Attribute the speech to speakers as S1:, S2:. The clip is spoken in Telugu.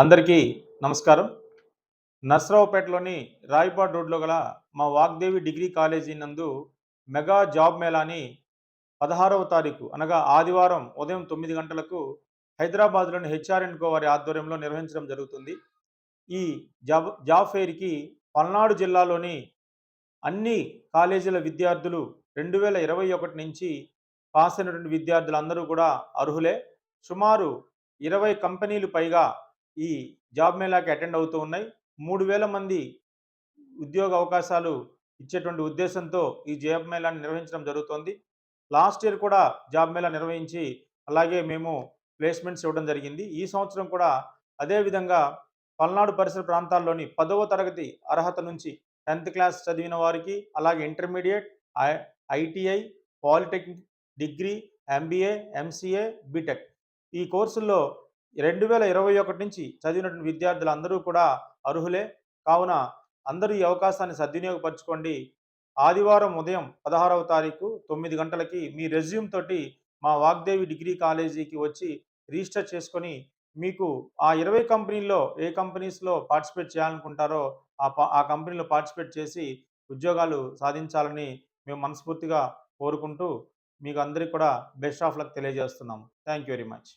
S1: అందరికీ నమస్కారం. నర్సరావుపేటలోని రాయపాడ్ రోడ్లో గల మా వాగ్దేవి డిగ్రీ కాలేజీ నందు మెగా జాబ్ మేళాని పదహారవ తారీఖు అనగా ఆదివారం ఉదయం తొమ్మిది గంటలకు హైదరాబాద్లోని హెచ్ఆర్ఎన్ కో వారి ఆధ్వర్యంలో నిర్వహించడం జరుగుతుంది. ఈ జాబ్ జాబ్ ఫెయిర్కి పల్నాడు జిల్లాలోని అన్ని కాలేజీల విద్యార్థులు రెండు వేల ఇరవై ఒకటి నుంచి పాస్ అయినటువంటి విద్యార్థులందరూ కూడా అర్హులే. సుమారు ఇరవై కంపెనీలు పైగా ఈ జాబ్ మేళాకి అటెండ్ అవుతూ ఉన్నాయి. మూడు వేల మంది ఉద్యోగ అవకాశాలు ఇచ్చేటువంటి ఉద్దేశంతో ఈ జాబ్ మేళాని నిర్వహించడం జరుగుతోంది. లాస్ట్ ఇయర్ కూడా జాబ్ మేళా నిర్వహించి అలాగే మేము ప్లేస్మెంట్స్ ఇవ్వడం జరిగింది. ఈ సంవత్సరం కూడా అదేవిధంగా పల్నాడు పరిసర ప్రాంతాల్లోని పదవ తరగతి అర్హత నుంచి టెన్త్ క్లాస్ చదివిన వారికి అలాగే intermediate ITI polytechnic degree MBA MCA BTech ఈ కోర్సుల్లో రెండు వేల ఇరవై ఒకటి నుంచి చదివినటువంటి విద్యార్థులు అందరూ కూడా అర్హులే. కావున అందరూ ఈ అవకాశాన్ని సద్వినియోగపరచుకోండి. ఆదివారం ఉదయం పదహారవ తారీఖు తొమ్మిది గంటలకి మీ రెజ్యూమ్ తోటి మా వాగ్దేవి డిగ్రీ కాలేజీకి వచ్చి రిజిస్టర్ చేసుకొని మీకు ఆ ఇరవై కంపెనీల్లో ఏ కంపెనీస్లో పార్టిసిపేట్ చేయాలనుకుంటారో ఆ పా ఆ కంపెనీలో పార్టిసిపేట్ చేసి ఉద్యోగాలు సాధించాలని మేము మనస్ఫూర్తిగా కోరుకుంటూ మీకు అందరికీ కూడా బెస్ట్ ఆఫ్ లక్ తెలియజేస్తున్నాము థ్యాంక్ యూ వెరీ మచ్.